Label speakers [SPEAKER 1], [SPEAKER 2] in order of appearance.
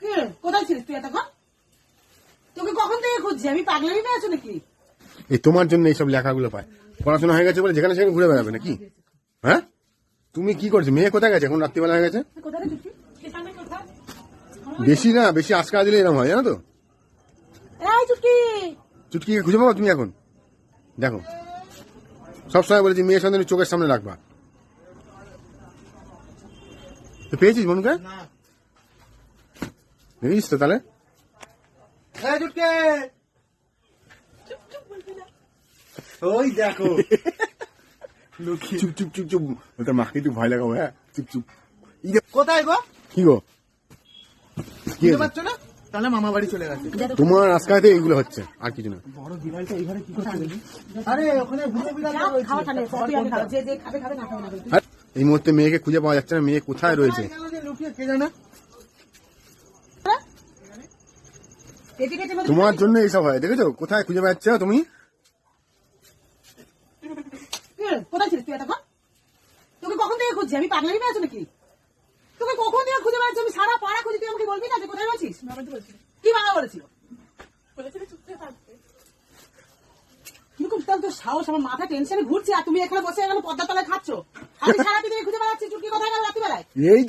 [SPEAKER 1] কি রে, কোথায় ছিলিস তুই এতক্ষণ? তোকে কখন থেকে খুঁজছি? আমি পাগলামি পেয়ে নাকি?
[SPEAKER 2] এই তোমার জন্য এইসব লেখাগুলো পায়। পড়াশোনা হয়ে গেছে বলে যেখানে সেখানে ঘুরে বেড়াবে নাকি? হ্যাঁ? তুমি কি করছ? মেয়ে কোথায় গেছে? এখন রাত্রিবেলা হয়ে গেছে? বেশি না বেশি আজকা দিলে এরকম হয় জানো তো?
[SPEAKER 1] এই চুটকি
[SPEAKER 2] খুঁজে পাবো তুমি এখন? দেখো সবসময় বলেছি মেয়ের সন্তান চোখের সামনে রাখবা। তো পেয়েছিস মনুকে দেখেছিস তো তাহলে।
[SPEAKER 3] ওই দেখো।
[SPEAKER 2] চুপ চুপ চুপ চুপ। ওটা মাকে একটু ভয় লাগাবো হ্যাঁ? চুপ চুপ। ই
[SPEAKER 3] কোথায় গো?
[SPEAKER 2] কি গো? কি
[SPEAKER 3] না? তাহলে মামা বাড়ি চলে গেছে।
[SPEAKER 2] তোমার আজকাতে এইগুলো হচ্ছে আর কিছু না।
[SPEAKER 3] বড় বিড়ালটা কি করছে? আরে ওখানে বিড়াল
[SPEAKER 1] যাও, খাওয়া খাবে খাবে না খাবে। না
[SPEAKER 2] এই মুহূর্তে মেয়েকে খুঁজে পাওয়া যাচ্ছে না মেয়ে কোথায় রয়েছে?
[SPEAKER 3] লুকিয়ে কে জানে?
[SPEAKER 2] তোমার জন্য এইসব হয় দেখেছ? কোথায় খুঁজে পাচ্ছ তুমি?
[SPEAKER 1] কোথায় ছিলিস তুই এতক্ষণ? তোকে কখন থেকে খুঁজছি? আমি পাগলামি পেয়ে আছো নাকি? তোকে কখন থেকে খুঁজে বেড়াচ্ছি আমি সারা পাড়া খুঁজি তুই আমাকে বলবি না যে কোথায় আছিস? কি বাবা বলেছিল? তোর সাহস? আমার মাথা টেনশনে ঘুরছে আর তুমি এখানে বসে এখানে পদ্মা তলায় খাচ্ছ। আমি সারা পৃথিবী খুঁজে বেড়াচ্ছি চুটকি কোথায় গেল রাত্রিবেলায়?
[SPEAKER 2] এই